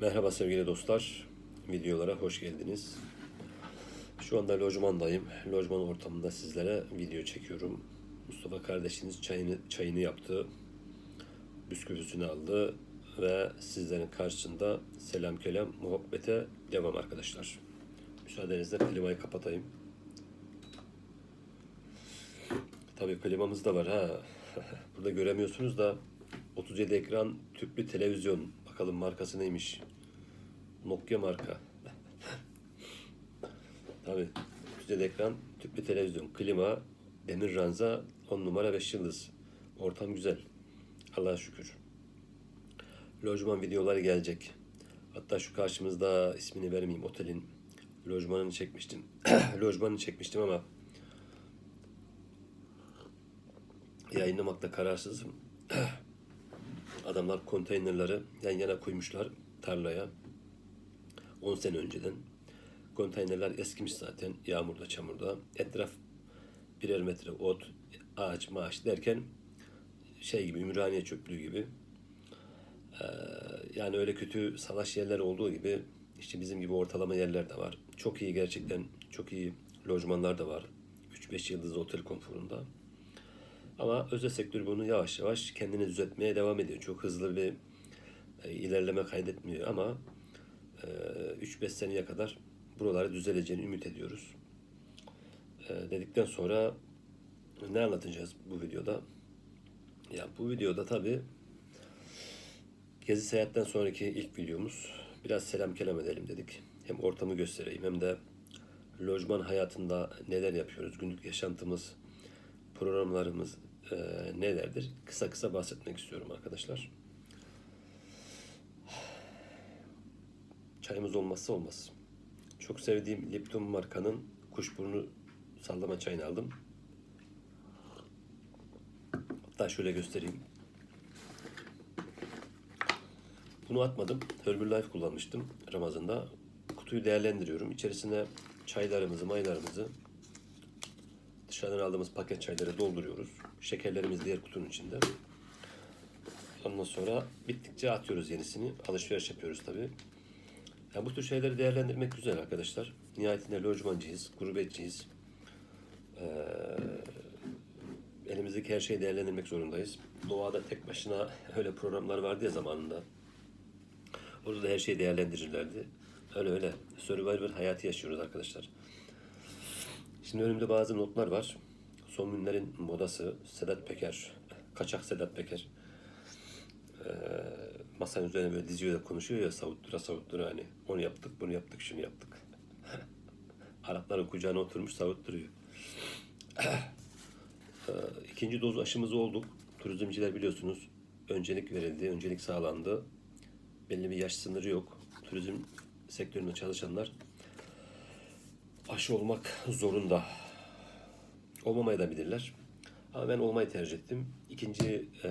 Merhaba sevgili dostlar. Videolara hoş geldiniz. Şu anda lojmandayım. Lojman ortamında sizlere video çekiyorum. Mustafa kardeşiniz çayını, çayını yaptı. Bisküvisini aldı. Ve sizlerin karşısında selam kelam muhabbete devam arkadaşlar. Müsaadenizle klimayı kapatayım. Tabii klimamız da var ha. Burada göremiyorsunuz da 37 ekran tüplü televizyon. Bakalım markası neymiş? Nokia marka. Tabii 37 ekran tüplü televizyon, klima, demir ranza, 10 numara 5 yıldız. Ortam güzel. Allah'a şükür. Lojman videoları gelecek. Hatta şu karşımızda ismini vermeyeyim otelin lojmanını çekmiştim. lojmanını çekmiştim ama yayınlamakta kararsızım. Adamlar konteynerları yan yana koymuşlar tarlaya. 10 sene önceden. Konteynerler eskimiş zaten yağmurda çamurda. Etraf birer metre ot, ağaç, maaş derken şey gibi Ümraniye çöplüğü gibi. Ee, yani öyle kötü salaş yerler olduğu gibi işte bizim gibi ortalama yerler de var. Çok iyi gerçekten çok iyi lojmanlar da var. 3-5 yıldızlı otel konforunda. Ama özel sektör bunu yavaş yavaş kendini düzeltmeye devam ediyor. Çok hızlı bir e, ilerleme kaydetmiyor ama 3-5 seneye kadar buraları düzeleceğini ümit ediyoruz. E, dedikten sonra ne anlatacağız bu videoda? Ya bu videoda tabi Gezi seyahatten sonraki ilk videomuz. Biraz selam kelam edelim dedik. Hem ortamı göstereyim hem de lojman hayatında neler yapıyoruz, günlük yaşantımız, programlarımız e, nelerdir? Kısa kısa bahsetmek istiyorum arkadaşlar. Çayımız olmazsa olmaz. Çok sevdiğim Lipton markanın kuşburnu sallama çayını aldım. Hatta şöyle göstereyim. Bunu atmadım. Herbalife kullanmıştım Ramazan'da. Kutuyu değerlendiriyorum. İçerisine çaylarımızı, maylarımızı dışarıdan aldığımız paket çayları dolduruyoruz. Şekerlerimiz diğer kutunun içinde. Ondan sonra bittikçe atıyoruz yenisini. Alışveriş yapıyoruz tabii. Yani bu tür şeyleri değerlendirmek güzel arkadaşlar. Nihayetinde lojmancıyız, gurbetçiyiz. Ee, elimizdeki her şeyi değerlendirmek zorundayız. Doğada tek başına öyle programlar vardı ya zamanında. Orada da her şeyi değerlendirirlerdi. Öyle öyle. Survivor hayatı yaşıyoruz arkadaşlar. Şimdi önümde bazı notlar var. Son günlerin modası Sedat Peker. Kaçak Sedat Peker. Masanın üzerine böyle diziyor da konuşuyor ya savuttura savuttura hani. Onu yaptık, bunu yaptık, şunu yaptık. Arapların kucağına oturmuş savutturuyor. Ee, ikinci doz aşımız olduk. Turizmciler biliyorsunuz öncelik verildi, öncelik sağlandı. Belli bir yaş sınırı yok. Turizm sektöründe çalışanlar aşı olmak zorunda. Olmamaya da bilirler. Ama ben olmayı tercih ettim. İkinci e,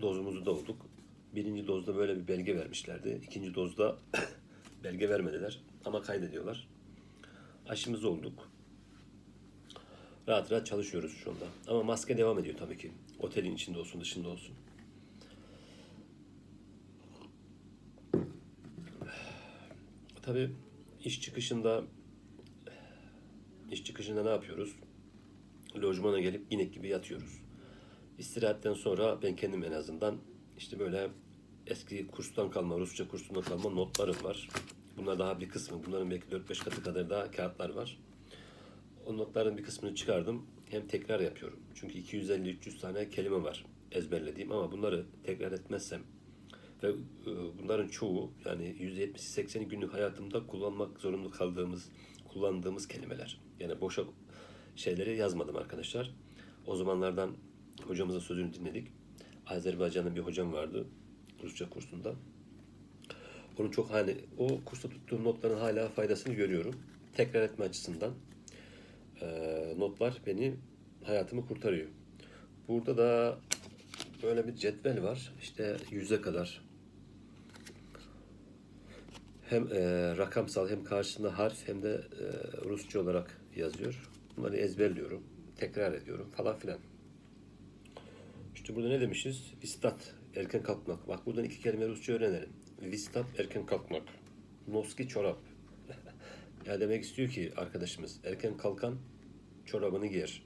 dozumuzu da olduk. Birinci dozda böyle bir belge vermişlerdi. İkinci dozda belge vermediler. Ama kaydediyorlar. Aşımız olduk. Rahat rahat çalışıyoruz şu anda. Ama maske devam ediyor tabii ki. Otelin içinde olsun, dışında olsun. Tabii iş çıkışında iş çıkışında ne yapıyoruz? Lojmana gelip inek gibi yatıyoruz. İstirahatten sonra ben kendim en azından işte böyle eski kurstan kalma, Rusça kursundan kalma notlarım var. Bunlar daha bir kısmı. Bunların belki 4-5 katı kadar daha kağıtlar var. O notların bir kısmını çıkardım. Hem tekrar yapıyorum. Çünkü 250-300 tane kelime var ezberlediğim ama bunları tekrar etmezsem ve e, bunların çoğu yani %70'i 80'i günlük hayatımda kullanmak zorunda kaldığımız, kullandığımız kelimeler. Yani boşa şeyleri yazmadım arkadaşlar. O zamanlardan hocamızın sözünü dinledik. Azerbaycan'da bir hocam vardı Rusça kursunda. Onun çok hani o kursta tuttuğum notların hala faydasını görüyorum. Tekrar etme açısından e, notlar beni hayatımı kurtarıyor. Burada da böyle bir cetvel var. İşte yüze kadar hem e, rakamsal hem karşısında harf hem de e, Rusça olarak yazıyor. Bunları ezberliyorum, tekrar ediyorum falan filan. İşte burada ne demişiz? İstat erken kalkmak. Bak buradan iki kelime Rusça öğrenelim. Vistap, erken kalkmak. Noski, çorap. ya demek istiyor ki arkadaşımız, erken kalkan çorabını giyer.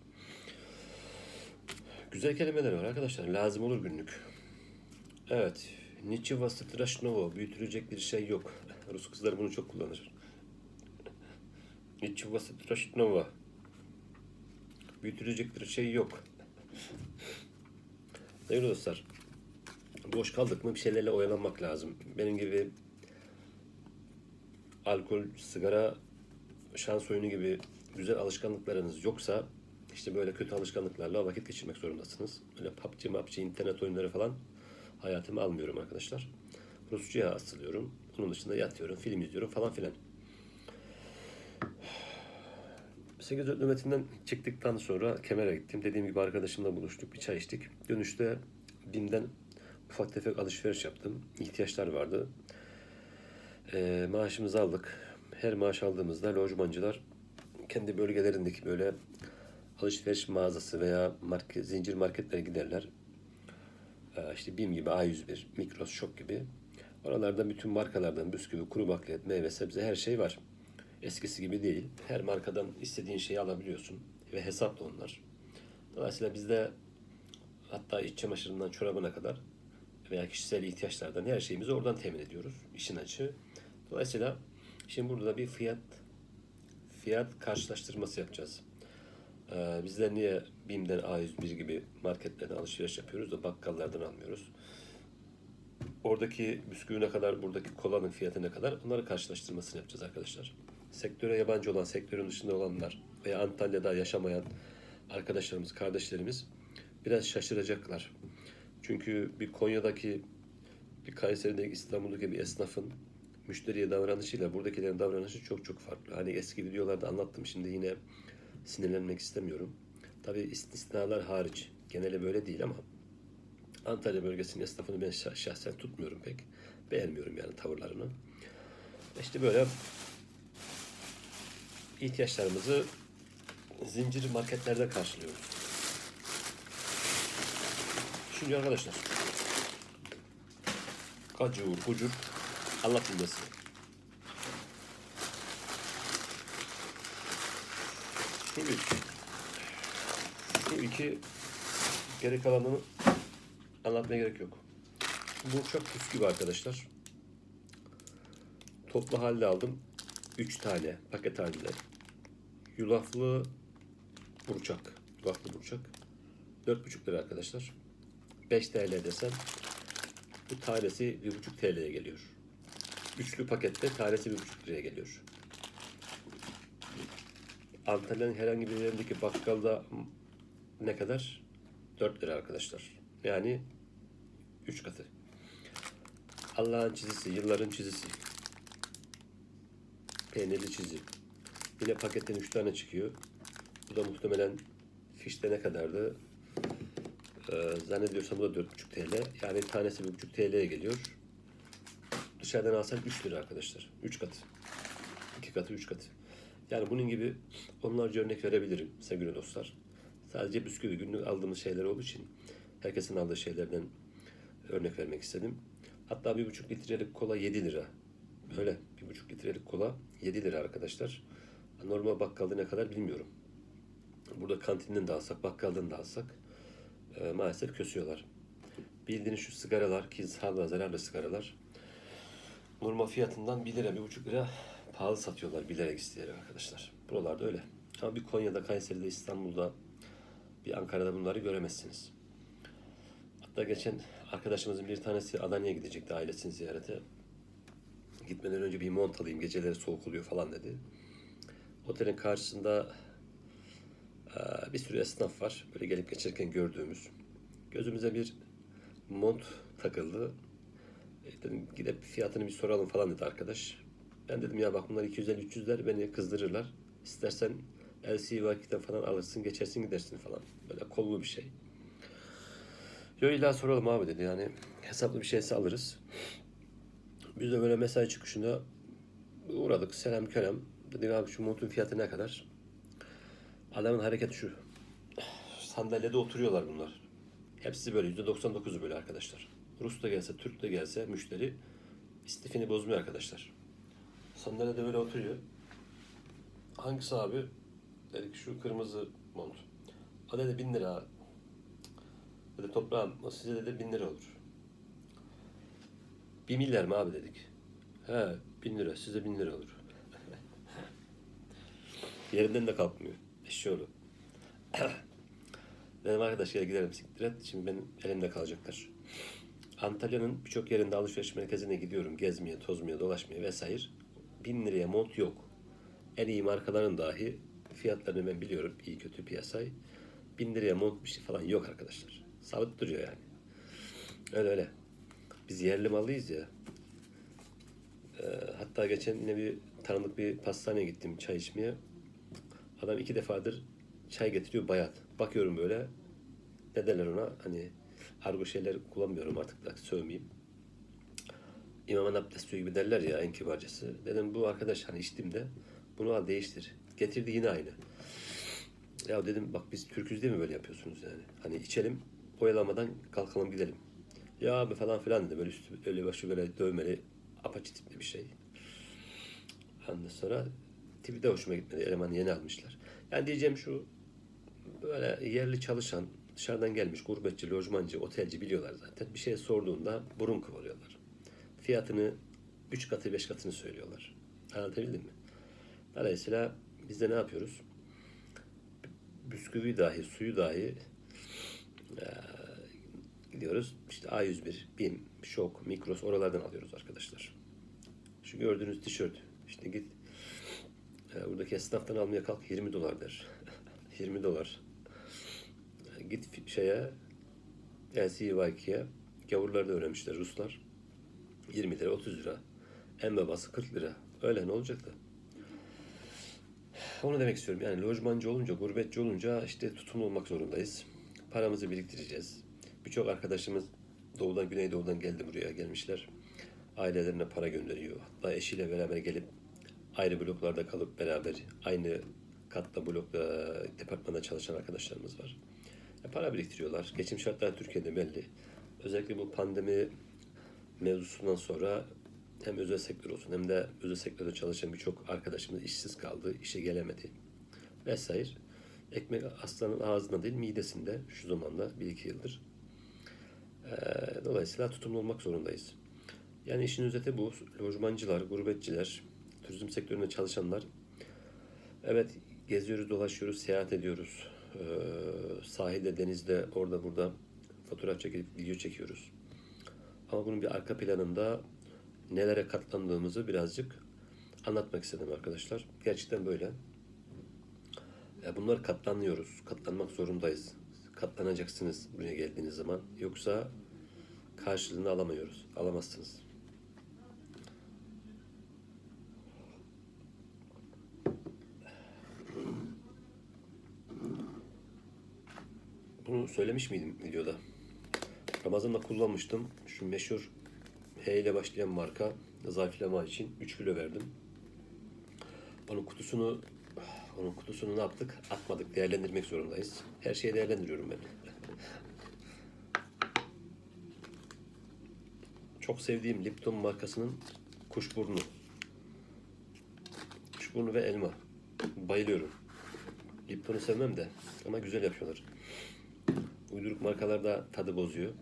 Güzel kelimeler var arkadaşlar. Lazım olur günlük. Evet. Niçiva strashnovo. Büyütülecek bir şey yok. Rus kızları bunu çok kullanır. Niçiva strashnovo. Büyütülecek bir şey yok. Değerli dostlar. Boş kaldık mı bir şeylerle oyalanmak lazım. Benim gibi alkol, sigara, şans oyunu gibi güzel alışkanlıklarınız yoksa işte böyle kötü alışkanlıklarla vakit geçirmek zorundasınız. Öyle PUBG, PUBG, internet oyunları falan hayatıma almıyorum arkadaşlar. Rusça'ya asılıyorum. Onun dışında yatıyorum, film izliyorum falan filan. 8 nöbetinden çıktıktan sonra Kemer'e gittim. Dediğim gibi arkadaşımla buluştuk. Bir çay içtik. Dönüşte BİM'den ufak tefek alışveriş yaptım. İhtiyaçlar vardı. Ee, maaşımızı aldık. Her maaş aldığımızda lojmancılar kendi bölgelerindeki böyle alışveriş mağazası veya market, zincir marketlere giderler. Ee, işte BİM gibi, A101, Migros, Şok gibi. Oralarda bütün markalardan bisküvi, kuru bakliyat, meyve, sebze her şey var. Eskisi gibi değil. Her markadan istediğin şeyi alabiliyorsun. Ve hesaplı onlar. Dolayısıyla bizde hatta iç çamaşırından çorabına kadar veya kişisel ihtiyaçlardan her şeyimizi oradan temin ediyoruz. İşin açığı. Dolayısıyla şimdi burada bir fiyat fiyat karşılaştırması yapacağız. Ee, bizler niye BİM'den A101 gibi marketlerden alışveriş yapıyoruz da bakkallardan almıyoruz? Oradaki bisküvi ne kadar, buradaki kolanın fiyatı ne kadar onları karşılaştırmasını yapacağız arkadaşlar. Sektöre yabancı olan, sektörün dışında olanlar veya Antalya'da yaşamayan arkadaşlarımız, kardeşlerimiz biraz şaşıracaklar. Çünkü bir Konya'daki, bir Kayseri'deki, İstanbul'daki bir esnafın müşteriye davranışıyla buradakilerin davranışı çok çok farklı. Hani eski videolarda anlattım şimdi yine sinirlenmek istemiyorum. Tabii istisnalar hariç. Geneli böyle değil ama Antalya bölgesinin esnafını ben şah- şahsen tutmuyorum pek. Beğenmiyorum yani tavırlarını. İşte böyle ihtiyaçlarımızı zincir marketlerde karşılıyoruz. Şimdi arkadaşlar kacur, kucur anlatılması. Şu üç. Şu iki geri kalanını anlatmaya gerek yok. Bu çok püsküvi arkadaşlar. Toplu halde aldım. 3 tane paket halinde. Yulaflı burçak. Yulaflı burçak. 4,5 lira arkadaşlar. 5 TL desem bu tanesi 1,5 TL'ye geliyor. Üçlü pakette tanesi 1,5 liraya geliyor. Antalya'nın herhangi bir yerindeki bakkalda ne kadar? 4 lira arkadaşlar. Yani 3 katı. Allah'ın çizisi, yılların çizisi. Peynirli çizi. Yine paketten 3 tane çıkıyor. Bu da muhtemelen fişte ne kadardı? Ee, zannediyorsam bu da 4,5 TL. Yani tanesi 1,5 TL'ye geliyor. Dışarıdan alsan 3 lira arkadaşlar. 3 katı. 2 katı, 3 katı. Yani bunun gibi onlarca örnek verebilirim sevgili dostlar. Sadece bisküvi günlük aldığımız şeyler olduğu için herkesin aldığı şeylerden örnek vermek istedim. Hatta 1,5 litrelik kola 7 lira. Öyle 1,5 litrelik kola 7 lira arkadaşlar. Normal bakkalda ne kadar bilmiyorum. Burada kantinden de alsak, bakkaldan da alsak e, maalesef kösüyorlar. Bildiğiniz şu sigaralar ki sağlığa zararlı sigaralar normal fiyatından 1 lira, 1,5 lira pahalı satıyorlar bilerek isteyerek arkadaşlar. Buralarda öyle. Ama bir Konya'da, Kayseri'de, İstanbul'da, bir Ankara'da bunları göremezsiniz. Hatta geçen arkadaşımızın bir tanesi Adana'ya gidecekti ailesini ziyarete. Gitmeden önce bir mont alayım, geceleri soğuk oluyor falan dedi. Otelin karşısında bir sürü esnaf var. Böyle gelip geçerken gördüğümüz. Gözümüze bir mont takıldı. E, dedim gidip fiyatını bir soralım falan dedi arkadaş. Ben dedim ya bak bunlar 250-300'ler beni kızdırırlar. İstersen LC vakitten falan alırsın geçersin gidersin falan. Böyle kollu bir şey. Yo illa soralım abi dedi yani hesaplı bir şeyse alırız. Biz de böyle mesai çıkışında uğradık selam kelam. Dedik abi şu montun fiyatı ne kadar? Adamın hareketi şu. Sandalyede oturuyorlar bunlar. Hepsi böyle %99'u böyle arkadaşlar. Rus da gelse, Türk de gelse müşteri istifini bozmuyor arkadaşlar. Sandalyede böyle oturuyor. Hangisi abi? Dedik şu kırmızı mont. O dedi bin lira. Dedi toprağım o size dedi bin lira olur. Bir milyar mı abi dedik. He bin lira size bin lira olur. Yerinden de kalkmıyor. Eşşoğlu. Dedim arkadaş gel gidelim siktir et. Şimdi benim elimde kalacaklar. Antalya'nın birçok yerinde alışveriş merkezine gidiyorum. Gezmeye, tozmaya, dolaşmaya vesaire. Bin liraya mont yok. En iyi markaların dahi fiyatlarını ben biliyorum. iyi kötü piyasayı. Bin liraya mont bir şey falan yok arkadaşlar. Sabit duruyor yani. Öyle öyle. Biz yerli malıyız ya. Ee, hatta geçen yine bir tanıdık bir pastaneye gittim çay içmeye. Adam iki defadır çay getiriyor bayat. Bakıyorum böyle ne derler ona hani argo şeyler kullanmıyorum artık da sövmeyeyim. İmamın abdest suyu gibi derler ya en kibarcası. Dedim bu arkadaş hani içtiğimde bunu al değiştir. Getirdi yine aynı. Ya dedim bak biz Türküz değil mi böyle yapıyorsunuz yani. Hani içelim oyalamadan kalkalım gidelim. Ya abi falan filan dedi böyle üstü öyle başı böyle dövmeli apaçı tipli bir şey. Ondan sonra tipi de hoşuma gitmedi. Elemanı yeni almışlar. Yani diyeceğim şu böyle yerli çalışan dışarıdan gelmiş gurbetçi, lojmancı, otelci biliyorlar zaten. Bir şey sorduğunda burun kıvırıyorlar. Fiyatını 3 katı 5 katını söylüyorlar. Anlatabildim mi? Dolayısıyla biz de ne yapıyoruz? Bisküvi dahi, suyu dahi eee, gidiyoruz. İşte A101, BİM, Şok, Mikros oralardan alıyoruz arkadaşlar. Şu gördüğünüz tişört. İşte git e, buradaki esnaftan almaya kalk 20 dolar der. 20 dolar. Git şeye LCY2'ye gavurlar da öğrenmişler Ruslar. 20 lira 30 lira. En babası 40 lira. Öyle ne olacak da? Onu demek istiyorum. Yani lojmancı olunca, gurbetçi olunca işte tutumlu olmak zorundayız. Paramızı biriktireceğiz. Birçok arkadaşımız doğudan, güneydoğudan geldi buraya gelmişler. Ailelerine para gönderiyor. Hatta eşiyle beraber gelip ayrı bloklarda kalıp beraber aynı katta blokta departmanda çalışan arkadaşlarımız var. Ya para biriktiriyorlar. Geçim şartları Türkiye'de belli. Özellikle bu pandemi mevzusundan sonra hem özel sektör olsun hem de özel sektörde çalışan birçok arkadaşımız işsiz kaldı, işe gelemedi vesaire. Ekmek aslanın ağzında değil midesinde şu zamanda bir iki yıldır. Ee, dolayısıyla tutumlu olmak zorundayız. Yani işin özeti bu. Lojmancılar, gurbetçiler, turizm sektöründe çalışanlar. Evet geziyoruz, dolaşıyoruz, seyahat ediyoruz. Ee, sahilde, denizde, orada burada fotoğraf çekip video çekiyoruz. Ama bunun bir arka planında nelere katlandığımızı birazcık anlatmak istedim arkadaşlar. Gerçekten böyle. Ya bunlar katlanıyoruz. Katlanmak zorundayız. Katlanacaksınız buraya geldiğiniz zaman. Yoksa karşılığını alamıyoruz. Alamazsınız. Bunu söylemiş miydim videoda? Ramazan'da kullanmıştım. Şu meşhur H ile başlayan marka zayıflama için 3 kilo verdim. Onun kutusunu onun kutusunu ne yaptık? Atmadık. Değerlendirmek zorundayız. Her şeyi değerlendiriyorum ben. Çok sevdiğim Lipton markasının kuşburnu. Kuşburnu ve elma. Bayılıyorum. Lipton'u sevmem de ama güzel yapıyorlar. Uyduruk markalarda tadı bozuyor.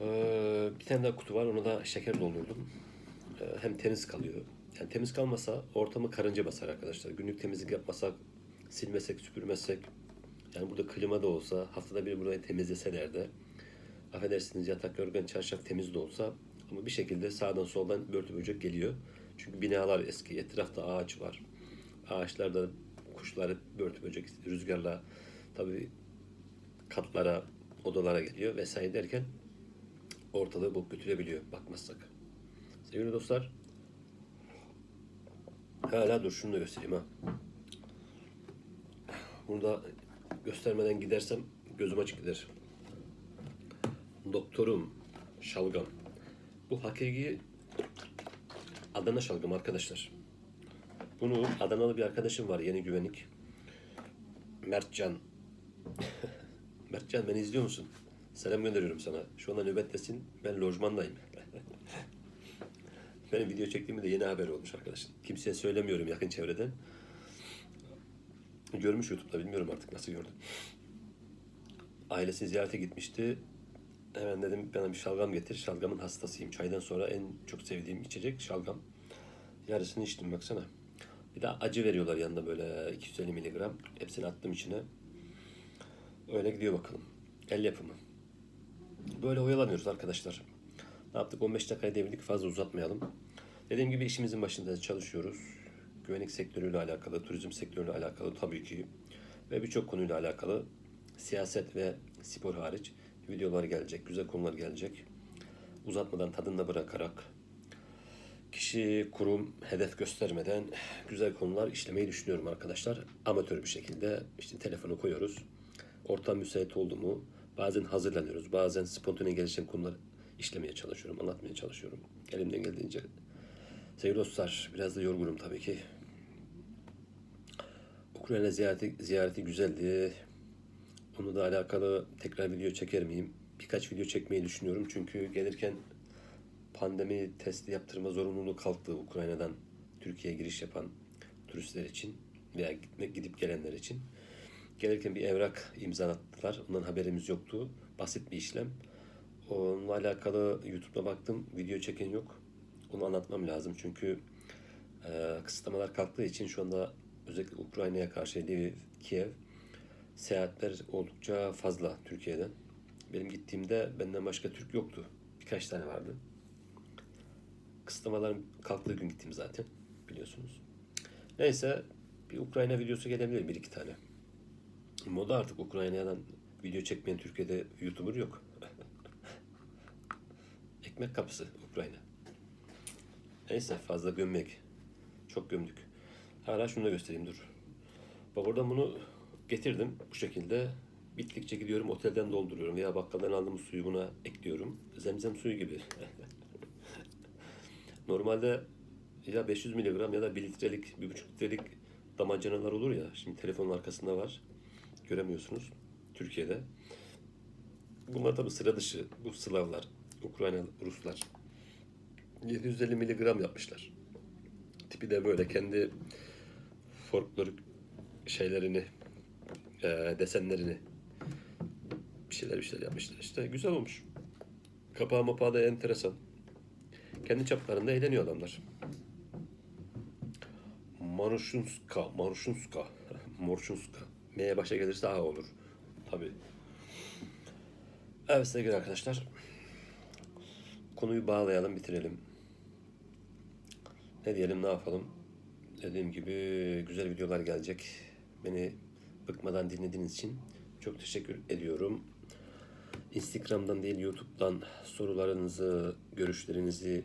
Ee, bir tane daha kutu var. Ona da şeker doldurdum. Ee, hem temiz kalıyor. Yani temiz kalmasa ortamı karınca basar arkadaşlar. Günlük temizlik yapmasak, silmesek, süpürmezsek yani burada klima da olsa, haftada bir burayı temizleseler de affedersiniz yatak, yorgan, çarşaf temiz de olsa ama bir şekilde sağdan soldan börtü böcek geliyor. Çünkü binalar eski, etrafta ağaç var. Ağaçlarda kuşlar, börtü böcek rüzgarla tabii katlara, odalara geliyor vesaire derken ortalığı bok götürebiliyor bakmazsak. Sevgili dostlar, hala dur şunu da göstereyim ha. Bunu da göstermeden gidersem gözüm açık gider. Doktorum şalgam. Bu hakiki Adana şalgam arkadaşlar. Bunu Adanalı bir arkadaşım var yeni güvenlik. Mertcan. Mertcan beni izliyor musun? Selam gönderiyorum sana. Şu anda nöbettesin. Ben lojmandayım. Benim video çektiğimde de yeni haber olmuş arkadaşlar. Kimseye söylemiyorum yakın çevreden. Görmüş YouTube'da bilmiyorum artık nasıl gördü. Ailesi ziyarete gitmişti. Hemen dedim bana bir şalgam getir. Şalgamın hastasıyım. Çaydan sonra en çok sevdiğim içecek şalgam. Yarısını içtim baksana. Bir de acı veriyorlar yanında böyle 250 miligram. Hepsini attım içine. Öyle gidiyor bakalım. El yapımı. Böyle oyalanıyoruz arkadaşlar. Ne yaptık? 15 dakikaya devirdik. Fazla uzatmayalım. Dediğim gibi işimizin başında çalışıyoruz. Güvenlik sektörüyle alakalı, turizm sektörüyle alakalı tabii ki ve birçok konuyla alakalı siyaset ve spor hariç videolar gelecek, güzel konular gelecek. Uzatmadan tadında bırakarak kişi, kurum hedef göstermeden güzel konular işlemeyi düşünüyorum arkadaşlar. Amatör bir şekilde işte telefonu koyuyoruz. Ortam müsait oldu mu bazen hazırlanıyoruz. Bazen spontane gelişen konular işlemeye çalışıyorum, anlatmaya çalışıyorum. Elimden geldiğince. Sevgili dostlar, biraz da yorgunum tabii ki. Ukrayna ziyareti, ziyareti güzeldi. Onu da alakalı tekrar video çeker miyim? Birkaç video çekmeyi düşünüyorum. Çünkü gelirken pandemi testi yaptırma zorunluluğu kalktı Ukrayna'dan Türkiye'ye giriş yapan turistler için veya gidip gelenler için. Gelirken bir evrak imzalattılar. Ondan haberimiz yoktu. Basit bir işlem. Onunla alakalı YouTube'da baktım. Video çeken yok. Onu anlatmam lazım. Çünkü e, kısıtlamalar kalktığı için şu anda özellikle Ukrayna'ya karşı Kiev seyahatler oldukça fazla Türkiye'den. Benim gittiğimde benden başka Türk yoktu. Birkaç tane vardı. Kısıtlamaların kalktığı gün gittim zaten biliyorsunuz. Neyse bir Ukrayna videosu gelebilir bir iki tane. Moda artık Ukrayna'dan video çekmeyen Türkiye'de YouTuber yok. Ekmek kapısı Ukrayna. Neyse fazla gömmek. Çok gömdük. Hala şunu da göstereyim dur. Bak oradan bunu getirdim bu şekilde. Bittikçe gidiyorum otelden dolduruyorum veya bakkaldan aldığım suyu buna ekliyorum. Zemzem suyu gibi. Normalde ya 500 miligram ya da 1 litrelik, 1,5 litrelik damacanalar olur ya. Şimdi telefonun arkasında var. Göremiyorsunuz. Türkiye'de. Bunlar tabi sıra dışı. Bu Slavlar, Ukrayna, Ruslar. 750 miligram yapmışlar. Tipi de böyle kendi folklorik şeylerini, eee, desenlerini bir şeyler bir şeyler yapmışlar. İşte güzel olmuş. Kapağı mapağı da enteresan. Kendi çaplarında eğleniyor adamlar. Marushunska, Marushunska, Morshunska. M'ye başa gelirse A olur. Tabii. Evet sevgili arkadaşlar. Konuyu bağlayalım, bitirelim. Ne diyelim, ne yapalım? Dediğim gibi güzel videolar gelecek. Beni bıkmadan dinlediğiniz için çok teşekkür ediyorum. Instagram'dan değil YouTube'dan sorularınızı, görüşlerinizi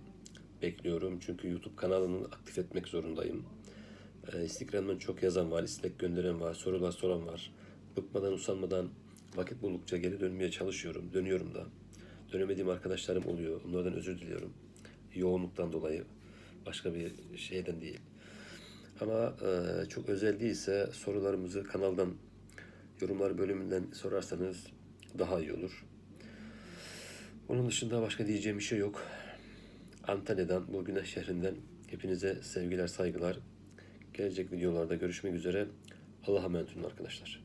bekliyorum. Çünkü YouTube kanalını aktif etmek zorundayım. Ee, Instagram'dan çok yazan var, istek gönderen var, sorular soran var. Bıkmadan, usanmadan vakit buldukça geri dönmeye çalışıyorum. Dönüyorum da. Dönemediğim arkadaşlarım oluyor. Onlardan özür diliyorum. Yoğunluktan dolayı. Başka bir şeyden değil. Ama e, çok özel değilse sorularımızı kanaldan, yorumlar bölümünden sorarsanız daha iyi olur. Onun dışında başka diyeceğim bir şey yok. Antalya'dan, bu güneş şehrinden hepinize sevgiler, saygılar. Gelecek videolarda görüşmek üzere. Allah'a emanet olun arkadaşlar.